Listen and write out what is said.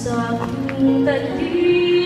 sa aking talim